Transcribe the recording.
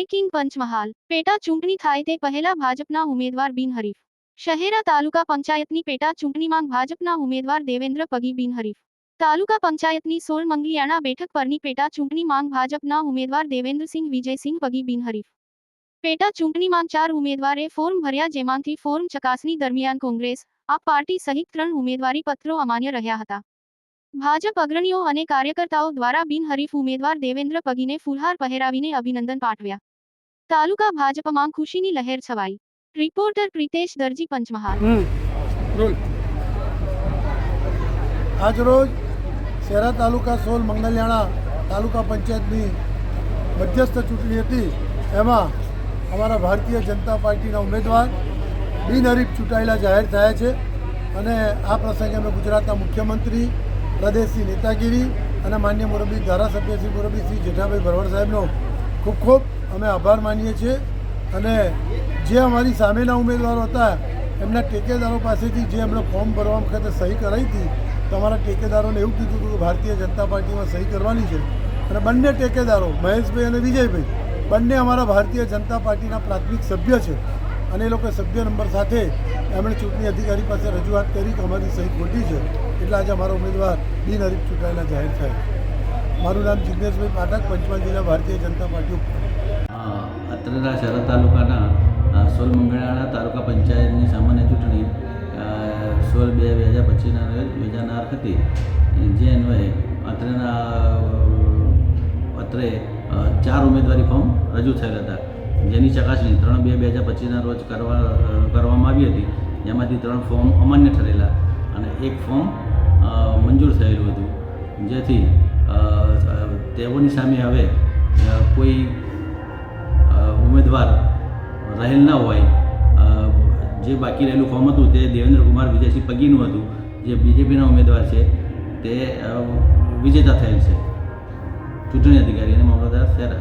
Breaking Panchmahal પેટા ચૂંટણી થાય તે પહેલા ભાજપના ઉમેદવાર બિનહરીફ શહેરા તાલુકા પંચાયતની પેટા ચૂંટણીમાં ભાજપના ઉમેદવાર દેવેન્દ્ર પગી બિનહરીફ તાલુકા પંચાયતની સોળ મંગલિયાણા બેઠક પરની પેટા ચૂંટણી માંગ ભાજપના ઉમેદવાર દેવેન્દ્રસિંહ વિજયસિંહ પગી બિનહરીફ પેટા ચૂંટણીમાં ચાર ઉમેદવારે ફોર્મ ભર્યા જેમાંથી ફોર્મ ચકાસણી દરમિયાન કોંગ્રેસ આપ પાર્ટી સહિત ત્રણ ઉમેદવારી પત્રો અમાન્ય રહ્યા હતા ભાજપ અગ્રણીઓ અને કાર્યકર્તાઓ દ્વારા બિનહરીફ ઉમેદવાર દેવેન્દ્ર પગીને ફુલહાર પહેરાવીને અભિનંદન પાઠવ્યા તાલુકા ભાજપમાં ખુશીની લહેર છવાઈ. રિપોર્ટર પ્રિતેશ દરજી પંચમહાલ. આજરોજ શહેરા તાલુકા સોલ મંગલયાણા તાલુકા પંચાયતની મધ્યસ્થ ચૂંટણી હતી. એમાં અમારા ભારતીય જનતા પાર્ટીના ઉમેદવાર બિનહરીફ ચૂંટાયેલા જાહેર થયા છે અને આ પ્રસંગે અમે ગુજરાતના મુખ્યમંત્રી, પ્રદેશની નેતાગીરી અને માન્ય મોરબી ધારાસભ્ય શ્રી મોરબી શ્રી જેઠાભાઈ ભરવાડ સાહેબનો ખૂબ ખૂબ અમે આભાર માનીએ છીએ. અને જે અમારી સામેના ઉમેદવારો હતા, એમના ટેકેદારો પાસેથી જે એમણે ફોર્મ ભરવા વખતે સહી કરાવી હતી, તો અમારા ટેકેદારોને એવું કીધું હતું કે ભારતીય જનતા પાર્ટીમાં સહી કરવાની છે. અને બંને ટેકેદારો, મહેશભાઈ અને વિજયભાઈ, બંને અમારા ભારતીય જનતા પાર્ટીના પ્રાથમિક સભ્ય છે. અને એ લોકો સભ્ય નંબર સાથે એમણે ચૂંટણી અધિકારી પાસે રજૂઆત કરી કે અમારી સહી ખોટી છે. એટલે આજે અમારો ઉમેદવાર બિનહરીફ ચૂંટાયેલા જાહેર થયા મારું નામ જિજ્ઞેશભાઈ પાઠક, પંચમહાલ જિલ્લા ભારતીય જનતા પાર્ટી. અત્રેના શહેર તાલુકાના સોલ મંગળાણા તાલુકા પંચાયતની સામાન્ય ચૂંટણી સોલ બે બે હજાર પચીસના રોજ યોજાનાર હતી. જે અન્વયે અત્રેના અત્રે ચાર ઉમેદવારી ફોર્મ રજૂ થયેલ હતા. જેની ચકાસણી ત્રણ બે બે હજાર પચીસના રોજ કરવા, કરવામાં આવી હતી. જેમાંથી ત્રણ ફોર્મ અમાન્ય ઠરેલા અને એક ફોર્મ મંજૂર થયેલું હતું. જેથી તેઓની સામે હવે કોઈ ઉમેદવાર રહેલ ના હોય જે બાકી રહેલું ફોર્મ હતું તે દેવેન્દ્ર કુમાર, વિજયસિંહ પગીનું હતું, જે બીજેપીના ઉમેદવાર છે, તે વિજેતા થયેલ છે. ચૂંટણી અધિકારી અને મામલતદાર શહેર